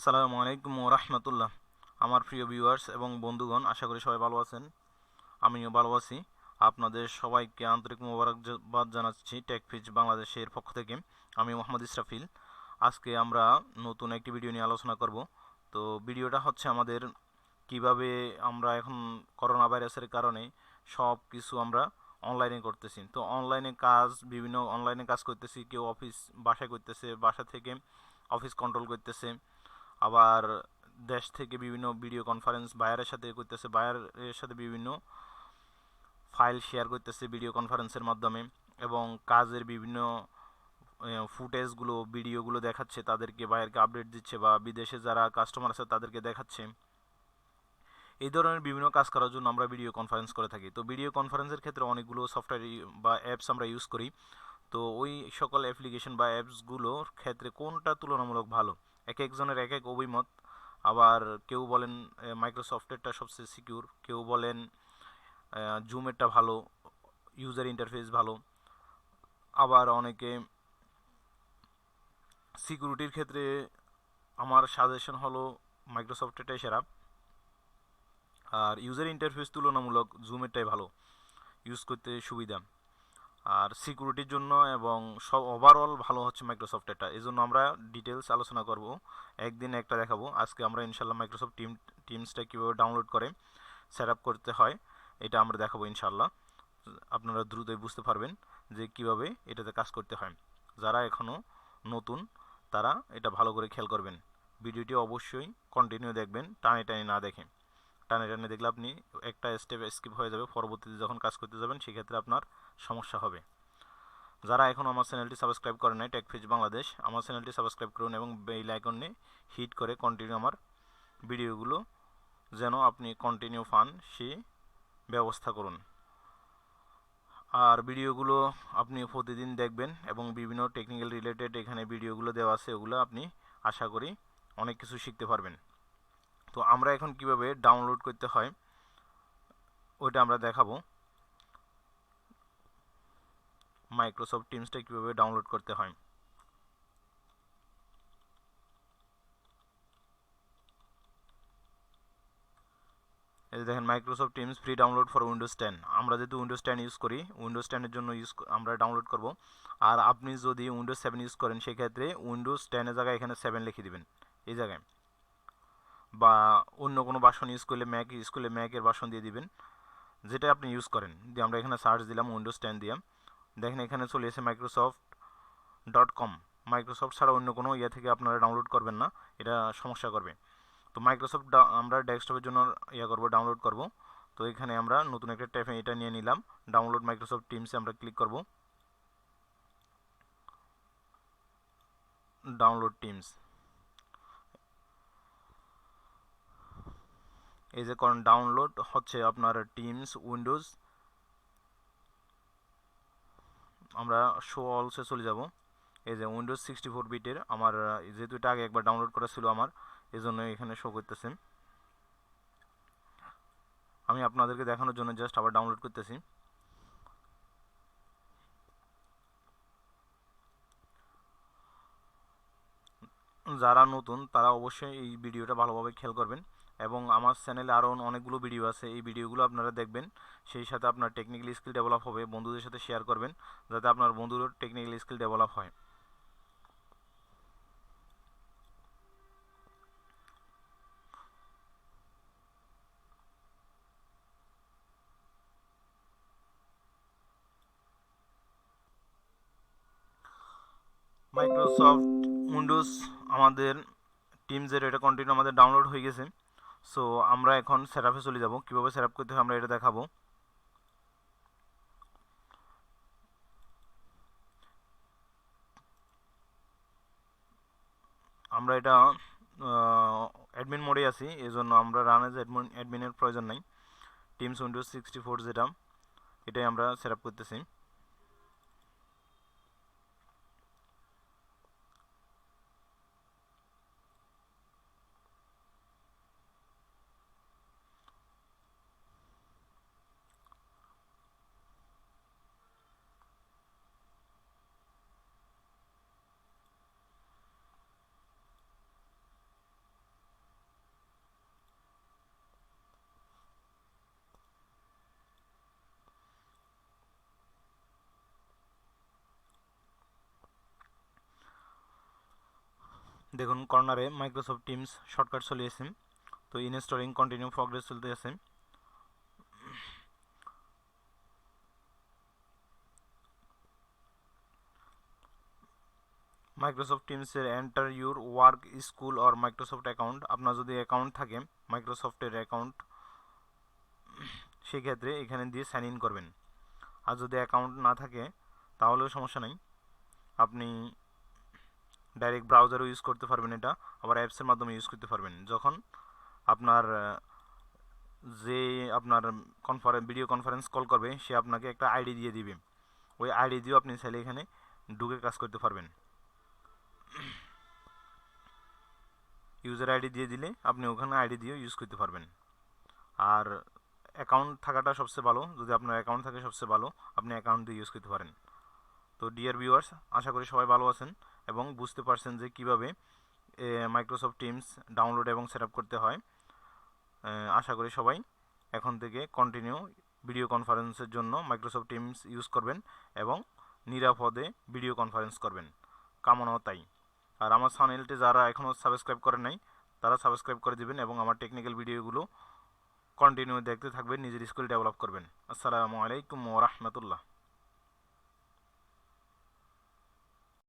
আসসালামু আলাইকুম রহমতুল্লাহ। আমার প্রিয় ভিউয়ার্স এবং বন্ধুগণ, আশা করি সবাই ভালো আছেন। আমিও ভালো আছি। আপনাদের সবাইকে আন্তরিক মোবারকবাদ জানাচ্ছি টেকফিজ বাংলাদেশের পক্ষ থেকে। আমি মোহাম্মদ ইসরাফিল। আজকে আমরা নতুন একটি ভিডিও নিয়ে আলোচনা করব। তো ভিডিওটা হচ্ছে আমাদের কীভাবে আমরা এখন করোনা ভাইরাসের কারণে সব কিছু আমরা অনলাইনে করতেছি। তো অনলাইনে কাজ, বিভিন্ন অনলাইনে কাজ করতেছি, কেউ অফিস বাসায় করতেছে, বাসা থেকে অফিস কন্ট্রোল করতেছে। আবার দেশ থেকে বিভিন্ন ভিডিও কনফারেন্স বায়ারের সাথে করতেছে বায়ারের সাথে বিভিন্ন ফাইল শেয়ার করতেছে ভিডিও কনফারেন্সের মাধ্যমে এবং কাজের বিভিন্ন ফুটেজগুলো ভিডিওগুলো দেখাচ্ছে, তাদেরকে বায়ারকে আপডেট দিচ্ছে বা বিদেশে যারা কাস্টমার আছে তাদেরকে দেখাচ্ছে। এই ধরনের বিভিন্ন কাজ করার জন্য আমরা ভিডিও কনফারেন্স করে থাকি। তো ভিডিও কনফারেন্সের ক্ষেত্রে অনেকগুলো সফটওয়্যার বা অ্যাপস আমরা ইউজ করি। তো ওই সকল অ্যাপ্লিকেশন বা অ্যাপসগুলোর ক্ষেত্রে কোনটা তুলনামূলক ভালো? এক একজনের এক এক অভিমত। আবার কেউ বলেন মাইক্রোসফটেরটা সবচেয়ে সিকিউর কেউ বলেন জুমেরটা ভালো ইউজার ইন্টারফেস ভালো। আবার অনেকে সিকিউরিটির ক্ষেত্রে আমার সাজেশন হলো মাইক্রোসফটেরটাই সেরা। আর ইউজার ইন্টারফেস তুলনামূলক জুমেরটাই ভালো। ইউজ করতে সুবিধা। আর সিকিউরিটির জন্য এবং সব ওভারঅল ভালো হচ্ছে মাইক্রোসফটেরটা এই জন্য আমরা ডিটেলস আলোচনা করব, একদিন একটা দেখাবো। আজকে আমরা ইনশাল্লাহ মাইক্রোসফট টিম টিমসটা কীভাবে ডাউনলোড করে সেট করতে হয়, এটা আমরা দেখাবো ইনশাল্লাহ আপনারা দ্রুতই বুঝতে পারবেন যে কীভাবে এটাতে কাজ করতে হয়। যারা এখনও নতুন, তারা এটা ভালো করে খেয়াল করবেন। ভিডিওটি অবশ্যই কন্টিনিউ দেখবেন টানে টানে না দেখে। টানে টানে দেখলে আপনি একটা স্টেপ স্কিপ হয়ে যাবে, পরবর্তীতে যখন কাজ করতে যাবেন, সেক্ষেত্রে আপনার সমস্যা হবে। যারা এখন আমার চ্যানেলটি সাবস্ক্রাইব করে নাই টেকফিজ বাংলাদেশ আমার চ্যানেলটি সাবস্ক্রাইব করুন এবং বেল আইকনে হিট করে কন্টিনিউ আমার ভিডিওগুলো যেন আপনি কন্টিনিউ পান সে ব্যবস্থা করুন। আর ভিডিওগুলো আপনি প্রতিদিন দেখবেন এবং বিভিন্ন টেকনিক্যাল রিলেটেড এখানে ভিডিওগুলো দেওয়া আছে, ওগুলো আপনি আশা করি অনেক কিছু শিখতে পারবেন। তো আমরা এখন কীভাবে ডাউনলোড করতে হয়, ওইটা আমরা দেখাবো। মাইক্রোসফট টিমসটা কীভাবে ডাউনলোড করতে হয়। এই দেখেন Microsoft Teams free download for Windows ten আমরা যেহেতু উইন্ডোজ টেন ইউজ করি উইন্ডোজ টেনের জন্য ইউজ আমরা ডাউনলোড করব। আর আপনি যদি উইন্ডোজ সেভেন ইউজ করেন, সেক্ষেত্রে উইন্ডোজ টেনের জায়গায় এখানে সেভেন লিখে দিবেন, এই জায়গায়। বা অন্য কোনো বাসন ইউজ করলে ম্যাক ইউজ করলে ম্যাকের বাসন দিয়ে দিবেন। যেটা আপনি ইউজ করেন। দিয়ে আমরা এখানে সার্চ দিলাম উইন্ডোজ টেন দিয়ে। দেখেন এখানে চলে এসে মাইক্রোসফট ডট কম মাইক্রোসফট ছাড়া অন্য কোনো ইয়ে থেকে আপনারা ডাউনলোড করবেন না। এটা সমস্যা করবে। তো মাইক্রোসফট আমরা ডেস্কটপের জন্য ইয়ে করব ডাউনলোড করব। তো এখানে আমরা নতুন একটা ট্যাপ এটা নিয়ে নিলাম। ডাউনলোড মাইক্রোসফট টিমসে আমরা ক্লিক করব। ডাউনলোড টিমস এই যে কারণ ডাউনলোড হচ্ছে আপনার টিমস উইন্ডোজ আমরা শো অলসে চলে যাব। এই যে উইন্ডোজ সিক্সটি ফোর বিটের আমার যেহেতু এটা আগে একবার ডাউনলোড করা ছিল আমার এই জন্য এখানে শো করতেছে আমি আপনাদেরকে দেখানোর জন্য জাস্ট আবার ডাউনলোড করতেছি। যারা নতুন, তারা অবশ্যই এই ভিডিওটা ভালোভাবে খেয়াল করবেন। এবং আমার চ্যানেলে আরও অনেকগুলো ভিডিও আছে, এই ভিডিওগুলো আপনারা দেখবেন। সেই সাথে আপনার টেকনিক্যাল স্কিল ডেভেলপ হবে, বন্ধুদের সাথে শেয়ার করবেন, যাতে আপনার বন্ধুর টেকনিক্যাল স্কিল ডেভেলপ হয়। মাইক্রোসফট উইন্ডোজ আমাদের টিমসের এটা কন্টিনিউ আমাদের ডাউনলোড হয়ে গেছে। সো আমরা এখন সেটআপে চলে যাব। কীভাবে সেটআপ করতে হয় আমরা এটা দেখাবো। আমরা এটা অ্যাডমিন মোডে আছি এই জন্য আমরা রান এজ অ্যাডমিন অ্যাডমিনের প্রয়োজন নাই। টিমস উইন্ডোজ সিক্সটি ফোর যেটা, এটাই আমরা সেট করতেছি। দেখুন, কর্নারে মাইক্রোসফট টিমস শর্টকাট চলে এসে তো ইনস্টলিং কন্টিনিউ প্রগ্রেস চলতে আছে। Microsoft টিমসের enter your work school or Microsoft account আপনার যদি অ্যাকাউন্ট থাকে মাইক্রোসফটের অ্যাকাউন্ট সেক্ষেত্রে এখানে দিয়ে সাইন ইন করবেন। আর যদি অ্যাকাউন্ট না থাকে, তাহলেও সমস্যা নেই। আপনি ডাইরেক্ট ব্রাউজারও ইউজ করতে পারবেন এটা, আবার অ্যাপসের মাধ্যমে ইউজ করতে পারবেন। যখন আপনার যে আপনার কনফারেন্স ভিডিও কনফারেন্স কল করবে, সে আপনাকে একটা আইডি দিয়ে দিবে। ওই আইডি দিয়েও আপনি চাইলে এখানে ঢুকে কাজ করতে পারবেন। ইউজার আইডি দিয়ে দিলে আপনি ওখানে আইডি দিয়েও ইউজ করতে পারবেন। আর অ্যাকাউন্ট থাকাটা সবচেয়ে ভালো, যদি আপনার অ্যাকাউন্ট থাকে সবচেয়ে ভালো, আপনি অ্যাকাউন্ট দিয়ে ইউজ করতে পারেন। তো ডিয়ার ভিউয়ার্স আশা করি সবাই ভালো আছেন। এবং বুঝতে পারছেন যে কীভাবে মাইক্রোসফট টিমস ডাউনলোড এবং সেট করতে হয়। আশা করি সবাই এখন থেকে কন্টিনিউ ভিডিও কনফারেন্সের জন্য মাইক্রোসফট টিমস ইউজ করবেন এবং নিরাপদে ভিডিও কনফারেন্স করবেন। কামনাও তাই। আর আমার চ্যানেলটি যারা এখনও সাবস্ক্রাইব করেন নাই, তারা সাবস্ক্রাইব করে দিবেন এবং আমার টেকনিক্যাল ভিডিওগুলো কন্টিনিউ দেখতে থাকবেন, নিজের স্কিল ডেভেলপ করবেন। আসসালামু আলাইকুম ওরহমতুল্লাহ